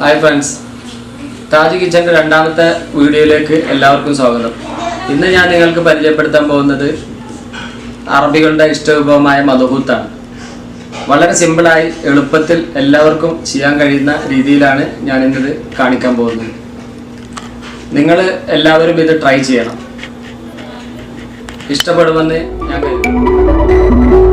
Hi friends Taj കിച്ചന്റെ രണ്ടാമത്തെ വീഡിയോയിലേക്ക് എല്ലാവർക്കും സ്വാഗതം. ഇന്ന് ഞാൻ നിങ്ങൾക്ക് പരിചയപ്പെടുത്താൻ പോകുന്നത് അറബികളുടെ ഇഷ്ടവിഭവമായ മധുഹൂത്താണ്. വളരെ സിമ്പിളായി എളുപ്പത്തിൽ എല്ലാവർക്കും ചെയ്യാൻ കഴിയുന്ന രീതിയിലാണ് ഞാൻ ഇന്നത് കാണിക്കാൻ പോകുന്നത്. നിങ്ങൾ എല്ലാവരും ഇത് ട്രൈ ചെയ്യണം. ഇഷ്ടപ്പെടുമെന്ന് ഞാൻ കരുതുന്നു.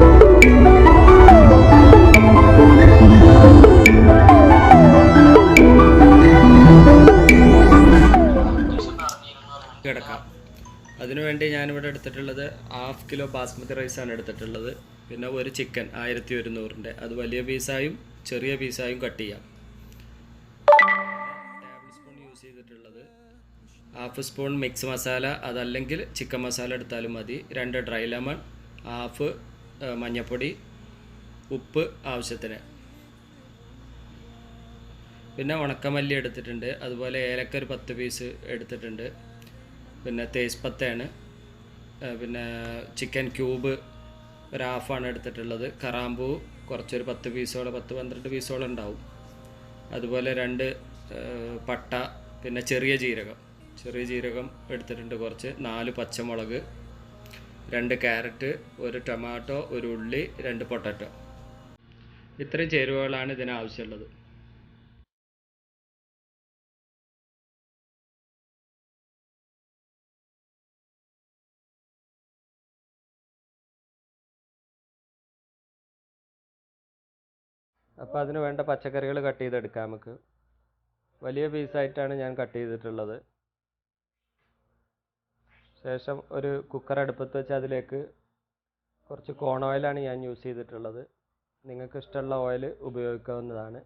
അതിനുവേണ്ടി ഞാനിവിടെ എടുത്തിട്ടുള്ളത് ഹാഫ് കിലോ ബാസ്മതി റൈസാണ് എടുത്തിട്ടുള്ളത്. പിന്നെ ഒരു ചിക്കൻ ആയിരത്തി ഒരുന്നൂറിന്റെ അത് വലിയ പീസായും ചെറിയ പീസായും കട്ട് ചെയ്യാം. ടേബിൾ സ്പൂൺ യൂസ് ചെയ്തിട്ടുള്ളത്. ഹാഫ് സ്പൂൺ മിക്സ് മസാല അതല്ലെങ്കിൽ ചിക്കൻ മസാല എടുത്താലും മതി. രണ്ട് ഡ്രൈ ലെമൺ ഹാഫ് മഞ്ഞൾപ്പൊടി ഉപ്പ് ആവശ്യത്തിന്. പിന്നെ ഉണക്കമല്ലി എടുത്തിട്ടുണ്ട്. അതുപോലെ ഏലക്ക ഒരു പത്ത് പീസ് എടുത്തിട്ടുണ്ട്. പിന്നെ തേസ്പത്തയാണ് പിന്നെ ചിക്കൻ ക്യൂബ് ഒരു ഹാഫാണ് എടുത്തിട്ടുള്ളത്. കറാമ്പൂ കുറച്ചൊരു പത്ത് പീസോളം പത്ത് പന്ത്രണ്ട് പീസോളം ഉണ്ടാവും. അതുപോലെ രണ്ട് പട്ട പിന്നെ ചെറിയ ജീരകം. ചെറിയ ജീരകം എടുത്തിട്ടുണ്ട് കുറച്ച്. നാല് പച്ചമുളക് രണ്ട് ക്യാരറ്റ് ഒരു ടൊമാറ്റോ ഒരു ഉള്ളി രണ്ട് പൊട്ടറ്റോ. ഇത്രയും ചേരുവകളാണ് ഇതിന് അപ്പോൾ അതിന് വേണ്ട പച്ചക്കറികൾ കട്ട് ചെയ്തെടുക്കാം നമുക്ക്. വലിയ പീസായിട്ടാണ് ഞാൻ കട്ട് ചെയ്തിട്ടുള്ളത്. ശേഷം ഒരു കുക്കർ അടുപ്പത്ത് വെച്ച് അതിലേക്ക് കുറച്ച് കോൺ ഓയിലാണ് ഞാൻ യൂസ് ചെയ്തിട്ടുള്ളത്. നിങ്ങൾക്ക് ഇഷ്ടമുള്ള ഓയിൽ ഉപയോഗിക്കാവുന്നതാണ്.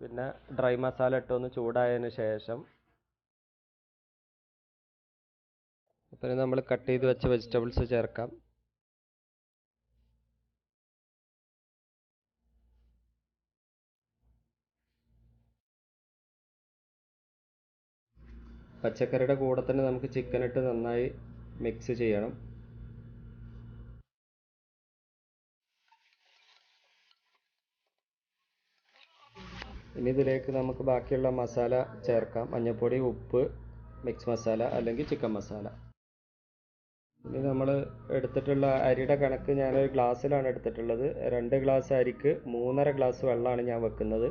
പിന്നെ ഡ്രൈ മസാല ഇട്ടൊന്ന് ചൂടായതിന് ശേഷം പിന്നെ നമ്മൾ കട്ട് ചെയ്ത് വെച്ച വെജിറ്റബിൾസ് ചേർക്കാം. പച്ചക്കറിയുടെ കൂടെ തന്നെ നമുക്ക് ചിക്കൻ ഇട്ട് നന്നായി മിക്സ് ചെയ്യണം. ഇനി ഇതിലേക്ക് നമുക്ക് ബാക്കിയുള്ള മസാല ചേർക്കാം. മഞ്ഞൾപ്പൊടി ഉപ്പ് മിക്സ് മസാല അല്ലെങ്കിൽ ചിക്കൻ മസാല. ഇനി നമ്മൾ എടുത്തിട്ടുള്ള അരിയുടെ കണക്ക് ഞാനൊരു ഗ്ലാസ്സിലാണ് എടുത്തിട്ടുള്ളത്. രണ്ട് ഗ്ലാസ് അരിക്ക് മൂന്നര ഗ്ലാസ് വെള്ളമാണ് ഞാൻ വെക്കുന്നത്.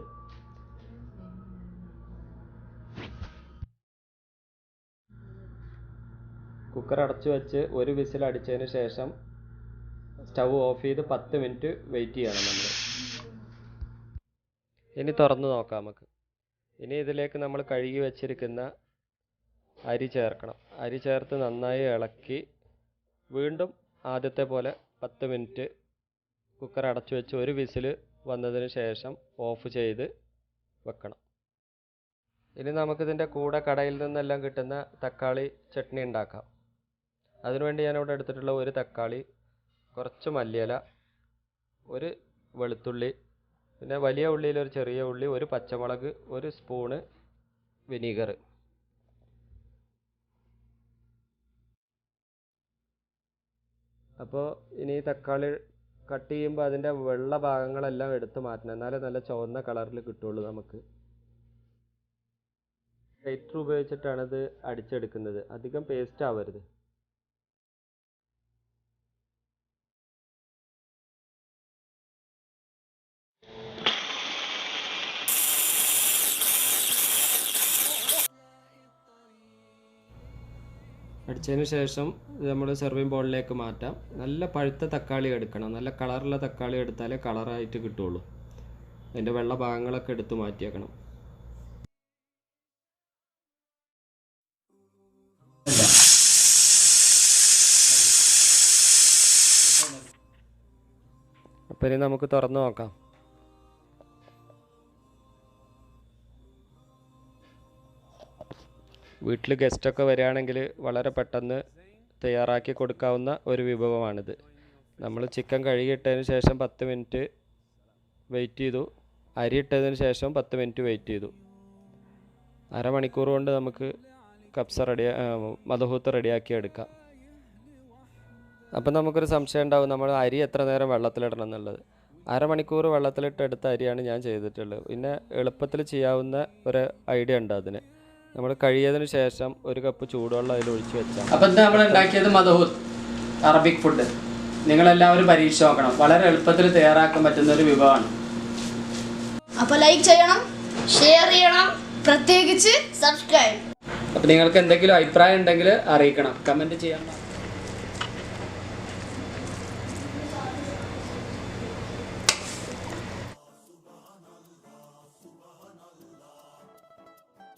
കുക്കർ അടച്ചു വെച്ച് ഒരു വിസിൽ അടിച്ചതിന് ശേഷം സ്റ്റൗ ഓഫ് ചെയ്ത് പത്ത് മിനിറ്റ് വെയിറ്റ് ചെയ്യണം നമ്മൾ ഇനി തുറന്ന് നോക്കാം നമുക്ക്. ഇനി ഇതിലേക്ക് നമ്മൾ കഴുകി വെച്ചിരിക്കുന്ന അരി ചേർക്കണം. അരി ചേർത്ത് നന്നായി ഇളക്കി വീണ്ടും ആദ്യത്തെ പോലെ പത്ത് മിനിറ്റ് കുക്കർ അടച്ചു വെച്ച് ഒരു വിസിൽ വന്നതിന് ശേഷം ഓഫ് ചെയ്ത് വെക്കണം. ഇനി നമുക്കിതിന്റെ കൂടെ കടയിൽ നിന്നെല്ലാം കിട്ടുന്ന തക്കാളി ചട്നി ഉണ്ടാക്കാം. അതിനുവേണ്ടി ഞാനിവിടെ എടുത്തിട്ടുള്ള ഒരു തക്കാളി കുറച്ച് മല്ലിയില ഒരു വെളുത്തുള്ളി പിന്നെ വലിയ ഉള്ളിയിൽ ഒരു ചെറിയ ഉള്ളി ഒരു പച്ചമുളക് ഒരു സ്പൂണ് വിനീഗർ. അപ്പോൾ ഇനി തക്കാളി കട്ട് ചെയ്യുമ്പോൾ അതിന്റെ വെള്ള ഭാഗങ്ങളെല്ലാം എടുത്ത് മാറ്റണം. എന്നാലേ നല്ല ചുവന്ന കളറിൽ കിട്ടുള്ളൂ നമുക്ക്. ഗ്രേറ്റർ ഉപയോഗിച്ചിട്ടാണ് ഇത് അടിച്ചെടുക്കുന്നത്. അധികം പേസ്റ്റ് ആവരുത്. അടിച്ചതിന് ശേഷം നമ്മൾ സെർവിങ് ബോളിലേക്ക് മാറ്റാം. നല്ല പഴുത്ത തക്കാളി എടുക്കണം. നല്ല കളറുള്ള തക്കാളി എടുത്താലേ കളറായിട്ട് കിട്ടുള്ളൂ. അതിന്റെ വെള്ള ഭാഗങ്ങളൊക്കെ എടുത്ത് മാറ്റിയേക്കണം. അപ്പം ഇനി നമുക്ക് തുറന്നു നോക്കാം. വീട്ടിൽ ഗസ്റ്റൊക്കെ വരികയാണെങ്കിൽ വളരെ പെട്ടെന്ന് തയ്യാറാക്കി കൊടുക്കാവുന്ന ഒരു വിഭവമാണിത്. നമ്മൾ ചിക്കൻ കഴുകിയിട്ടതിന് ശേഷം പത്ത് മിനിറ്റ് വെയിറ്റ് ചെയ്തു. അരി ഇട്ടതിന് ശേഷം പത്ത് മിനിറ്റ് വെയിറ്റ് ചെയ്തു. അരമണിക്കൂർ കൊണ്ട് നമുക്ക് കപ്സ റെഡി മധുഹൂത്ത് റെഡിയാക്കി എടുക്കാം. അപ്പം നമുക്കൊരു സംശയം ഉണ്ടാവും നമ്മൾ അരി എത്ര നേരം വെള്ളത്തിലിടണം എന്നുള്ളത്. അരമണിക്കൂർ വെള്ളത്തിലിട്ട് എടുത്ത അരിയാണ് ഞാൻ ചെയ്തിട്ടുള്ളത്. പിന്നെ എളുപ്പത്തിൽ ചെയ്യാവുന്ന ഒരു ഐഡിയ ഉണ്ട് അതിന്. നമ്മൾ കഴിയതിന് ശേഷം ഒരു കപ്പ് ചൂടുവെള്ളം അതിൽ ഒഴിച്ച് വെച്ചാൽ അപ്പം ഇന്ന് നമ്മൾ ഉണ്ടാക്കിയത് മധൂർ അറബിക് ഫുഡ് നിങ്ങളെല്ലാവരും പരീക്ഷ നോക്കണം. വളരെ എളുപ്പത്തിൽ തയ്യാറാക്കാൻ പറ്റുന്ന ഒരു വിഭവമാണ്. അപ്പൊ ലൈക്ക് ചെയ്യണം ഷെയർ ചെയ്യണം പ്രത്യേകിച്ച് സബ്സ്ക്രൈബ് അപ്പോൾ നിങ്ങൾക്ക് എന്തെങ്കിലും അഭിപ്രായം ഉണ്ടെങ്കിൽ അറിയിക്കണം. കമന്റ് ചെയ്യാൻ